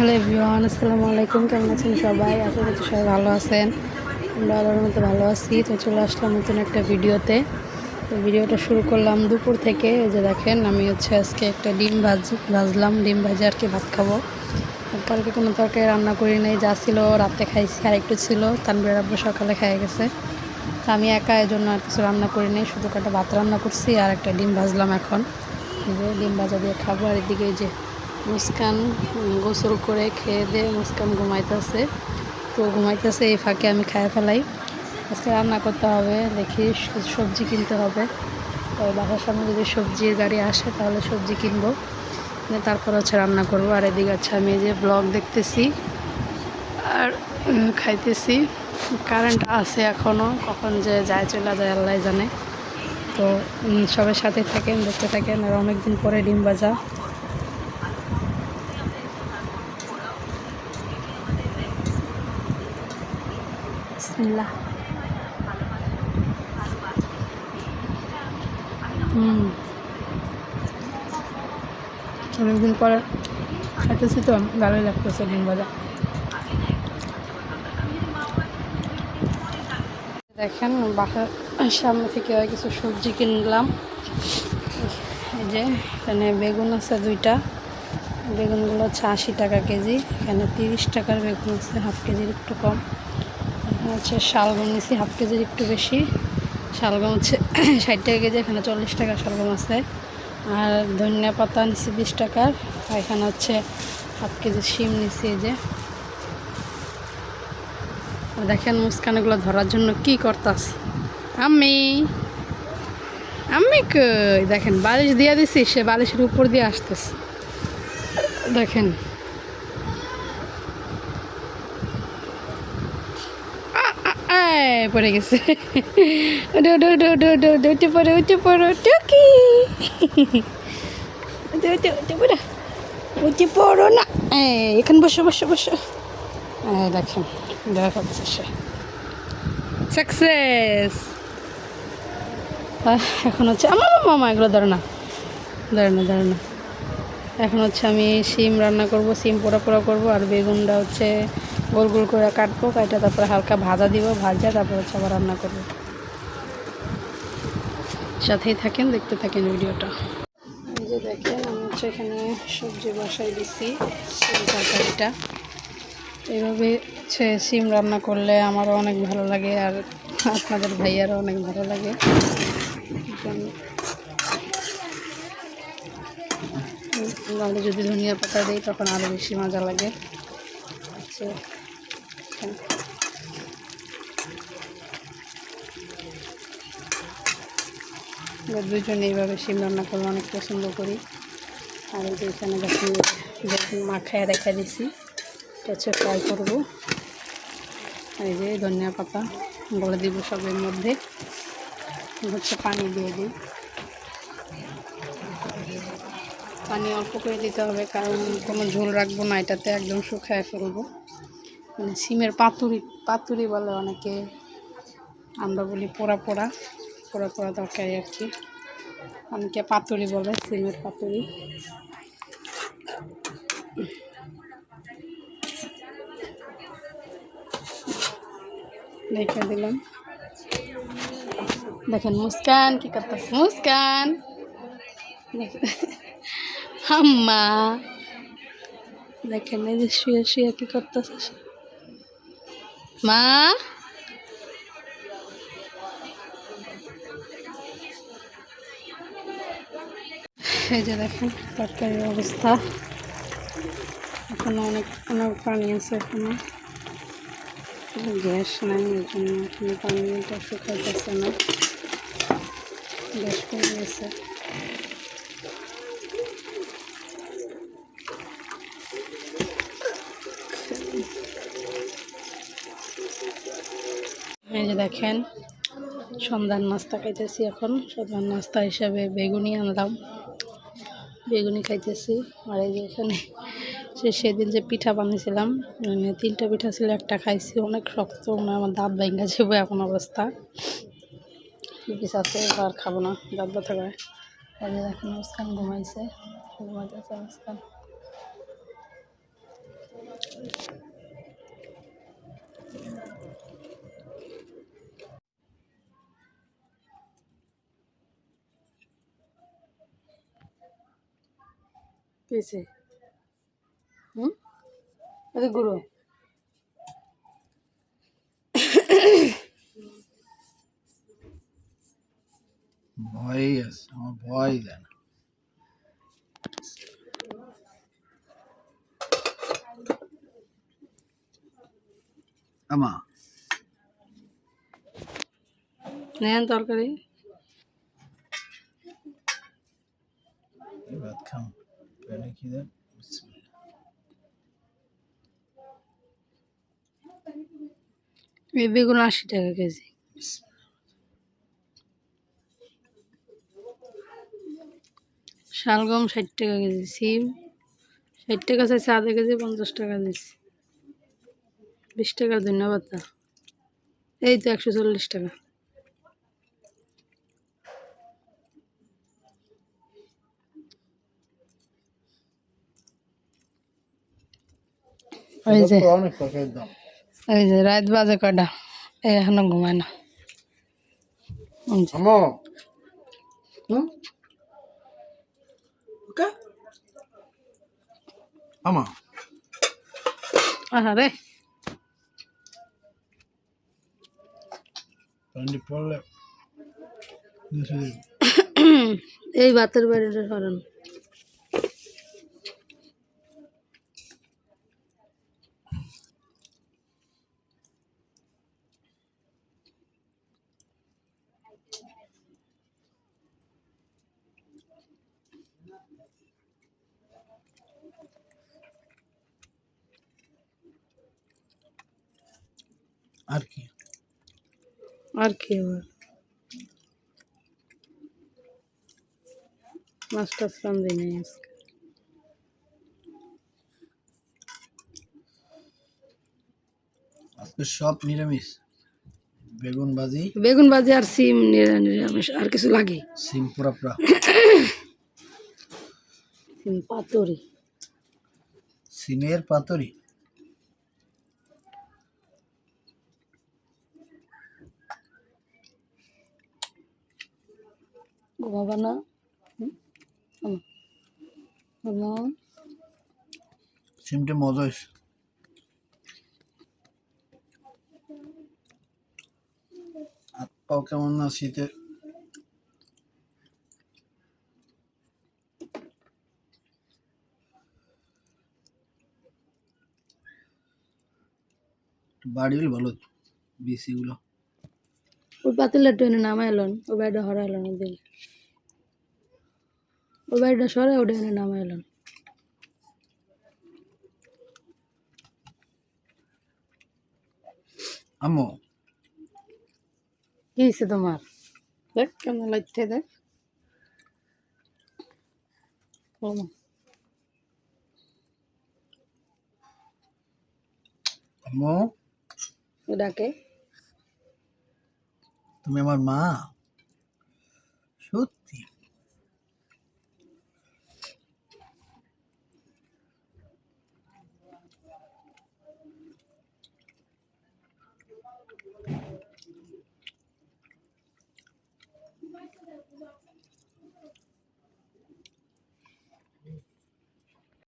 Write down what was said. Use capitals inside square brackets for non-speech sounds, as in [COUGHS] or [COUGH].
Hello everyone, আসসালামু আলাইকুম। কেমন আছেন সবাই? আশা করছি সবাই ভালো আছেন। আমরা আল্লাহর মতো ভালো আছি। তো চলে আসলাম নতুন একটা ভিডিওতে। তো ভিডিওটা শুরু করলাম দুপুর থেকে। যে দেখেন, আমি হচ্ছে আজকে একটা ডিম ভাজ, ভাজলাম। ডিম ভাজে আর কি ভাত খাব। কালকে কোনো তরকারি রান্না করি নাই। যা ছিল রাতে খাইছি। আর একটু ছিল। তানবির আব্বু সকালে খেয়ে গেছে। তো আমি একা এই জন্য আর কিছু রান্না করি নাই। শুধু একটা ভাত রান্না করছি আর একটা ডিম ভাজলাম এখন। ডিম ভাজা দিয়ে খাব। আর এদিকে যে মুস্কান গোসল করে খেয়ে দিয়ে মুস্কান ঘুমাইতেছে। তো ঘুমাইতেছে এই ফাঁকে আমি খায় ফেলাই। আজকে রান্না করতে হবে, দেখি সবজি কিনতে হবে। তো বাসার সামনে যদি সবজির গাড়ি আসে, তাহলে সবজি কিনবো। কিনে তারপর হচ্ছে রান্না করব। আর এদিকে হচ্ছে আমি যে ব্লগ দেখতেছি, আর খাইতেছি। কারেন্ট আছে এখনও কখন যে যায় চলে যায় আল্লাহ জানে। তো সবার সাথে থাকেন, দেখতে থাকেন, আর অনেকদিন পরে ডিম ভাজা। বিসমিল্লাহ। হুম। অনেকদিন পরে খাইতেছি তো, ভালোই লাগতেছে ডিম ভাজা। দেখেন, বাসার সামনে থেকে কিছু সবজি কিনলাম। এই যে, এখানে বেগুন আছে দুইটা। বেগুনগুলো হচ্ছে আশি টাকা কেজি, এখানে তিরিশ টাকার বেগুন আছে, হাফ কেজির একটু কম। হচ্ছে শালগম নিছি হাফ কেজির একটু বেশি। শালগম হচ্ছে [COUGHS] ষাট টাকা কেজি, এখানে চল্লিশ টাকা শালগম আছে আর ধনিয়া পাতা নিছি বিশ টাকার এখানে হচ্ছে হাফ কেজি শিম নিছি এই যে। দেখেন মুস্কানগুলো ধরার জন্য কি করতাস। আমি আমি কই? দেখেন বালিশ দিয়ে দিছি, সে বালিশের উপর দিয়ে আসতেছে। দেখেন। আয়, পড়ে গেছে। উঠে পড়ো উঠে পড়ো টুকি। উঠে পড়ো। না। এখানে বসো বসো বসো। এই দেখেন দেখা পাচ্ছে সে। সাকসেস এখন হচ্ছে আমার মামা এগুলো ধরে না। ধরে না ধরে না। এখন হচ্ছে আমি সিম রান্না করব সিম পোড়া পোড়া করব আর বেগুনটা হচ্ছে গোল গোল করে কাটবো, কাটা তারপরে হালকা ভাজা দিব, ভাজা তারপর হচ্ছে আবার রান্না করব। সাথেই থাকেন, দেখতে থাকেন ভিডিওটা। এই যে দেখেন, আমি হচ্ছে এখানে সবজি বসাই সিম তরকারিটা। এইভাবে হচ্ছে সিম রান্না করলে আমারও অনেক ভালো লাগে আর আপনাদের ভাইয়ারও অনেক ভালো লাগে। যদি ধনিয়া পাতা দিই, তখন আরও বেশি মজা লাগে। আমরা দুজন এইভাবে সিম রান্না করলে অনেক পছন্দ করি। আর এই যে দেখুন দেখুন মাখায় রেখে দিছি। হচ্ছে ফ্রাই করব। এই যে ধনিয়া পাতা বলে দিব সবের মধ্যে। হচ্ছে পানি দিয়ে দিই। পানি অল্প করে দিতে হবে, কারণ কোনো ঝোল রাখব না, এটাতে একদম শুকায় ফেলব। মানে সিমের পাতুরি পাতুরি বলে অনেকে আমরা বলি পোড়া পোড়া পোড়া পোড়া তরকারি আর কি। অনেকে পাতুরি বলে, সিমের পাতুরি। দেখে দিলাম। দেখেন মুস্কান কি করতেছে, মুস্কান। [LAUGHS] আম্মা। দেখেন এই যে শুয়ে শুয়ে কি করতেছে। মা? এই যে দেখুন, তরকারির অবস্থা। এখনও অনেক অনেক পানি আছে এখনও। গ্যাস নাই, এই জন্য এখনও পানিটা শুকাইতেছে না। গ্যাস কমে গেছে। এই যে দেখেন, সন্ধ্যার নাস্তা খাইতেছি এখন। সন্ধ্যার নাস্তা হিসাবে বেগুনি আনলাম। বেগুনি খাইতেছি। আর এই যে এখানে সে সেদিন যে পিঠা বানিয়েছিলাম মানে তিনটা পিঠা ছিল, একটা খাইছি। অনেক শক্ত মানে আমার দাঁত ভেঙে যাবে এখন অবস্থা। পিস আছে আর খাব না। দাঁত ব্যথা করে। এই যে দেখেন, মুস্কান ঘুমাইছে। ঘুমাইতেছে মুস্কান। পেয়েছে হুম? আরে গুরু। ভয়ই আছে আমার ভয় যায় না। আমা। নেন তরকারি। ভাত খাও পেনে কি দেন। এই বেগুন আশি টাকা কেজি। শালগম ষাট টাকা কেজি, সিম ষাট টাকা চাইছে, আধা কেজি পঞ্চাশ টাকা দিচ্ছি। বিশ টাকার ধন্যবাদ এই তো একশো চল্লিশ টাকা। এই যে এই যে রাত বাজে কটা? এখনও ঘুমায় না আমো। এই ভাতের বাড়িটা সরান। আর কি? আর কি আবার? মাছ টাছ রান্ধি নাই আজকে। আজকে সব নিরামিষ। বেগুন ভাজি। বেগুন ভাজি আর সিম নিরা- নিরামিষ। আর কিছু লাগে? সিম পুরা পুরা সিম পাতুরি। সিমের পাতুরি। ঘুমাবা না? কেমন না শীতে? বাড়ি ভালো বিসিগুলো ওই পাতিলা ট্রেনে নামা এলন ওই বাড়িটা হরা এলন ওদের ওই বাড়িটা সরে ওটা এনে নামা এলন। আম্মু। কি হয়েছে তোমার? দেখ কেমন লাগছে দেখ। আম্মু। ডাকে। তুমি আমার মা? সত্যি?